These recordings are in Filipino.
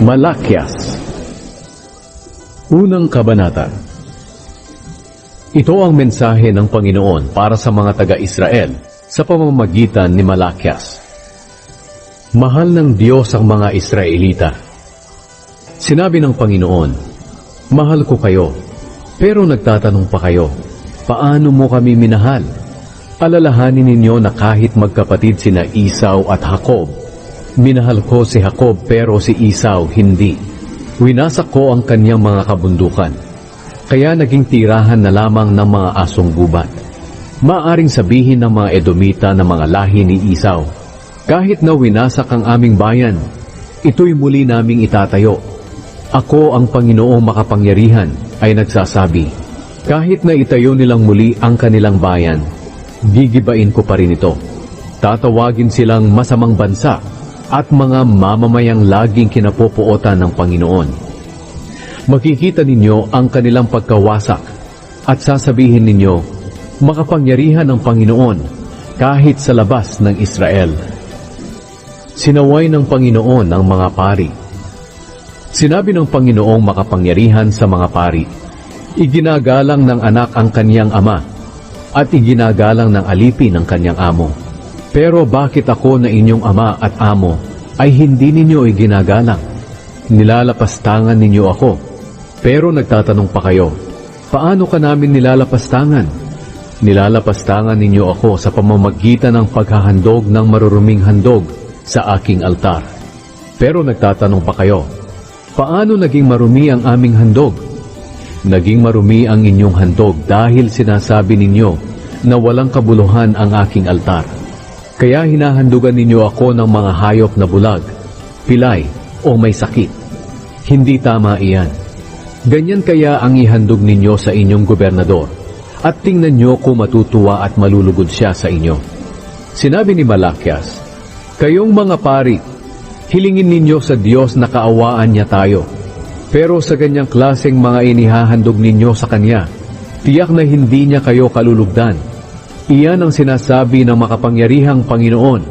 Malakyas Unang Kabanata Ito ang mensahe ng Panginoon para sa mga taga-Israel sa pamamagitan ni Malakyas. Mahal ng Diyos ang mga Israelita. Sinabi ng Panginoon, Mahal ko kayo, pero nagtatanong pa kayo, paano mo kami minahal? Alalahanin ninyo na kahit magkapatid sina Isaw at Jacob, minahal ko si Jacob pero si Isaw hindi. Winasak ko ang kanyang mga kabundukan, kaya naging tirahan na lamang ng mga asong gubat. Maaring sabihin ng mga Edomita na mga lahi ni Isaw, kahit na winasak ang aming bayan, ito'y muli naming itatayo. Ako ang Panginoong makapangyarihan ay nagsasabi, kahit na itayo nilang muli ang kanilang bayan, gigibain ko pa rin ito. Tatawagin silang masamang bansa at mga mamamayang laging kinapopuotan ng Panginoon. Makikita ninyo ang kanilang pagkawasak at sasabihin ninyo, makapangyarihan ng Panginoon kahit sa labas ng Israel. Sinaway ng Panginoon ang mga pari. Sinabi ng Panginoong makapangyarihan sa mga pari, Iginagalang ng anak ang kanyang ama, at iginagalang ng alipin ang kanyang amo. Pero bakit ako na inyong ama at amo ay hindi ninyo iginagalang? Nilalapastangan ninyo ako. Pero nagtatanong pa kayo, paano ka namin nilalapastangan? Nilalapastangan ninyo ako sa pamamagitan ng paghahandog ng maruruming handog sa aking altar. Pero nagtatanong pa kayo, paano naging marumi ang aming handog? Naging marumi ang inyong handog dahil sinasabi ninyo na walang kabuluhan ang aking altar. Kaya hinahandugan ninyo ako ng mga hayop na bulag, pilay o may sakit. Hindi tama iyan. Ganyan kaya ang ihandog ninyo sa inyong gobernador at tingnan nyo kung matutuwa at malulugod siya sa inyo. Sinabi ni Malakyas, Kayong mga pari, hilingin ninyo sa Diyos na kaawaan niya tayo. Pero sa ganyang klaseng mga inihahandog ninyo sa Kanya, tiyak na hindi niya kayo kalulugdan. Iyan ang sinasabi ng makapangyarihang Panginoon.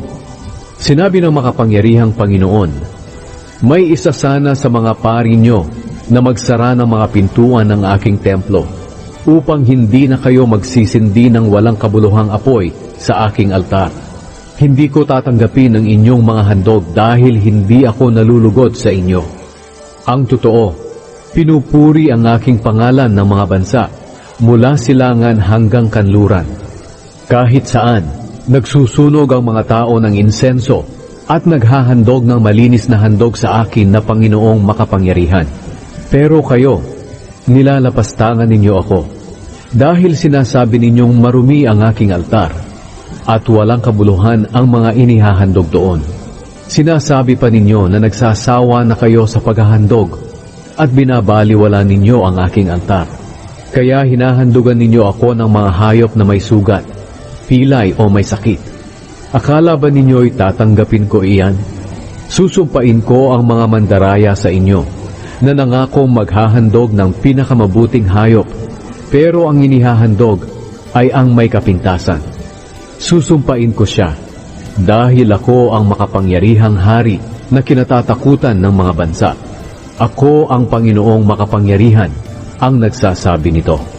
Sinabi ng makapangyarihang Panginoon, May isa sana sa mga pari nyo na magsara ng mga pintuan ng aking templo upang hindi na kayo magsisindi ng walang kabuluhang apoy sa aking altar. Hindi ko tatanggapin ang inyong mga handog dahil hindi ako nalulugod sa inyo. Ang totoo, pinupuri ang aking pangalan ng mga bansa mula silangan hanggang kanluran. Kahit saan, nagsusunog ang mga tao ng insenso at naghahandog ng malinis na handog sa akin na Panginoong makapangyarihan. Pero kayo, nilalapastangan ninyo ako dahil sinasabi ninyong marumi ang aking altar at walang kabuluhan ang mga inihahandog doon. Sinasabi pa ninyo na nagsasawa na kayo sa paghahandog at binabaliwala ninyo ang aking altar. Kaya hinahandugan ninyo ako ng mga hayop na may sugat, pilay o may sakit. Akala ba ninyo'y tatanggapin ko iyan? Susumpain ko ang mga mandaraya sa inyo na nangako maghahandog ng pinakamabuting hayop pero ang inihahandog ay ang may kapintasan. Susumpain ko siya dahil ako ang makapangyarihang hari na kinatatakutan ng mga bansa. Ako ang Panginoong makapangyarihan ang nagsasabi nito.